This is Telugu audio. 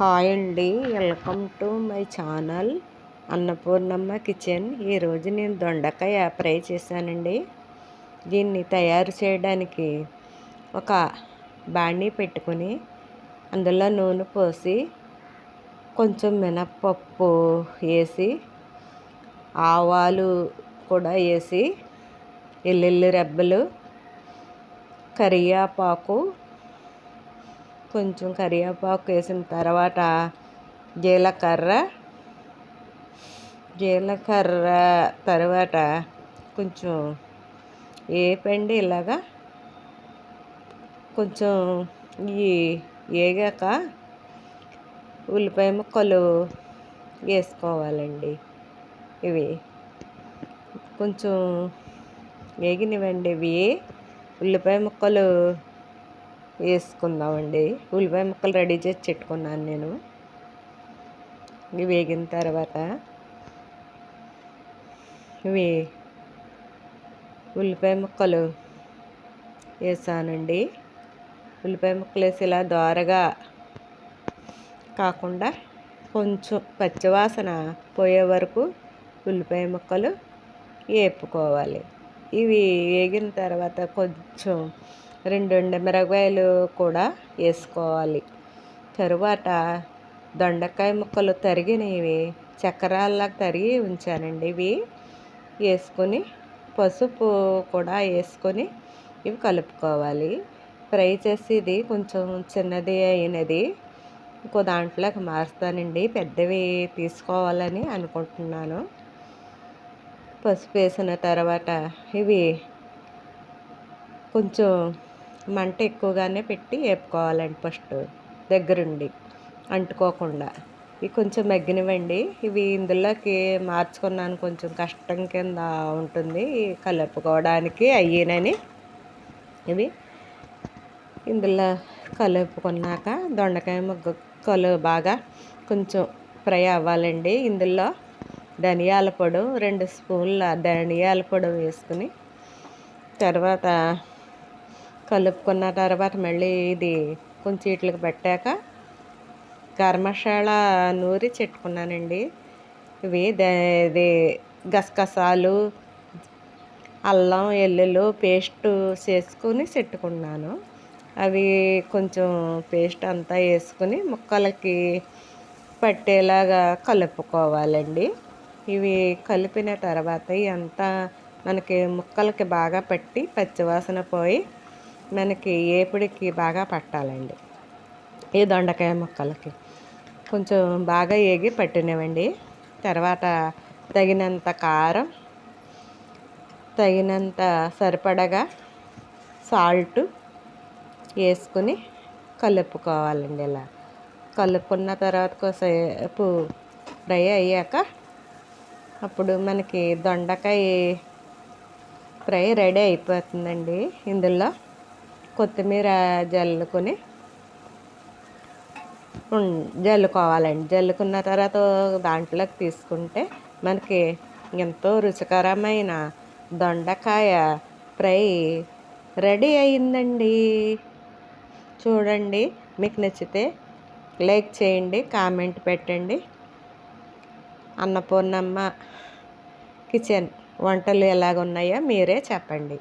హాయ్ అండి. Welcome to my channel Annapurnamma kitchen. ఈరోజు నేను దొండకాయ ఫ్రై చేశానండి. దీన్ని తయారు చేయడానికి ఒక బాణీ పెట్టుకుని అందులో నూనె పోసి కొంచెం మినప్పప్పు వేసి ఆవాలు కూడా వేసి ఎల్లుల్లి రెబ్బలు కరివేపాకు కొంచెం కరివేపాకు వేసిన తర్వాత జీలకర్ర జీలకర్ర తర్వాత కొంచెం వేపండి ఇలాగా కొంచెం ఈ వేగాక ఉల్లిపాయ ముక్కలు వేసుకోవాలండి. ఇవి కొంచెం వేగినవండి ఇవి. ఉల్లిపాయ ముక్కలు వేసుకుందామండి. ఉల్లిపాయ ముక్కలు రెడీ చేసి పెట్టుకున్నాను నేను. ఇవి వేగిన తర్వాత ఇవి ఉల్లిపాయ ముక్కలు వేసానండి. ఉల్లిపాయ ముక్కలు వేసి ఇలా దోరగా కాకుండా కొంచెం పచ్చివాసన పోయే వరకు ఉల్లిపాయ ముక్కలు వేపుకోవాలి. ఇవి వేగిన తర్వాత కొంచెం రెండు మిరపకాయలు కూడా వేసుకోవాలి. తరువాత దొండకాయ ముక్కలు తరిగినవి చక్రాల్లాగా తరిగి ఉంచానండి. ఇవి వేసుకొని పసుపు కూడా వేసుకొని ఇవి కలుపుకోవాలి. ఫ్రై చేసి ఇది కొంచెం చిన్నది అయినది ఇంకో దాంట్లోకి మారుస్తానండి. పెద్దవి తీసుకోవాలని అనుకుంటున్నాను. పసుపు వేసిన తర్వాత ఇవి కొంచెం మంట ఎక్కువగానే పెట్టి వేపుకోవాలండి ఫస్ట్ దగ్గరుండి అంటుకోకుండా. ఇవి కొంచెం మగ్గినవండి. ఇవి ఇందులోకి మార్చుకున్నాను కొంచెం కష్టం కింద ఉంటుంది. కలుపుకోవడానికి అయ్యేనని. ఇవి ఇందులో కలుపుకున్నాక దొండకాయ ముగ్గలు బాగా కొంచెం ఫ్రై అవ్వాలండి. ఇందులో ధనియాల పొడి రెండు స్పూన్ల ధనియాల పొడి వేసుకుని తర్వాత కలుపుకున్న తర్వాత మళ్ళీ ఇది కొంచెం ఇట్లకి పెట్టాక గరం నూరి చెట్టుకున్నానండి. ఇవి ఇది గసగసాలు అల్లం ఎల్లులు పేస్ట్ చేసుకుని చెట్టుకున్నాను. అవి కొంచెం పేస్ట్ అంతా వేసుకుని ముక్కలకి పట్టేలాగా కలుపుకోవాలండి. ఇవి కలిపిన తర్వాత అంతా మనకి ముక్కలకి బాగా పట్టి పచ్చివాసన పోయి మనకి ఏపుడికి బాగా పట్టాలండి. ఈ దొండకాయ ముక్కలకి. కొంచెం బాగా ఏగి పట్టినవండి. తర్వాత తగినంత కారం తగినంత సరిపడగా సాల్ట్ వేసుకుని కలుపుకోవాలండి ఇలా. కలుపుకున్న తర్వాత కొసేపు ఫ్రై అయ్యాక అప్పుడు మనకి దొండకాయ ఫ్రై రెడీ అయిపోతుందండి ఇందులో. కొత్తిమీర జల్లుకొని జల్లుకోవాలండి. జల్లుకున్న తర్వాత దాంట్లోకి తీసుకుంటే మనకి ఎంతో రుచికరమైన దొండకాయ ఫ్రై రెడీ అయిందండి. చూడండి మీకు నచ్చితే లైక్ చేయండి కామెంట్ పెట్టండి. అన్నపూర్ణమ్మ కిచెన్ వంటలు ఎలాగున్నాయో మీరే చెప్పండి.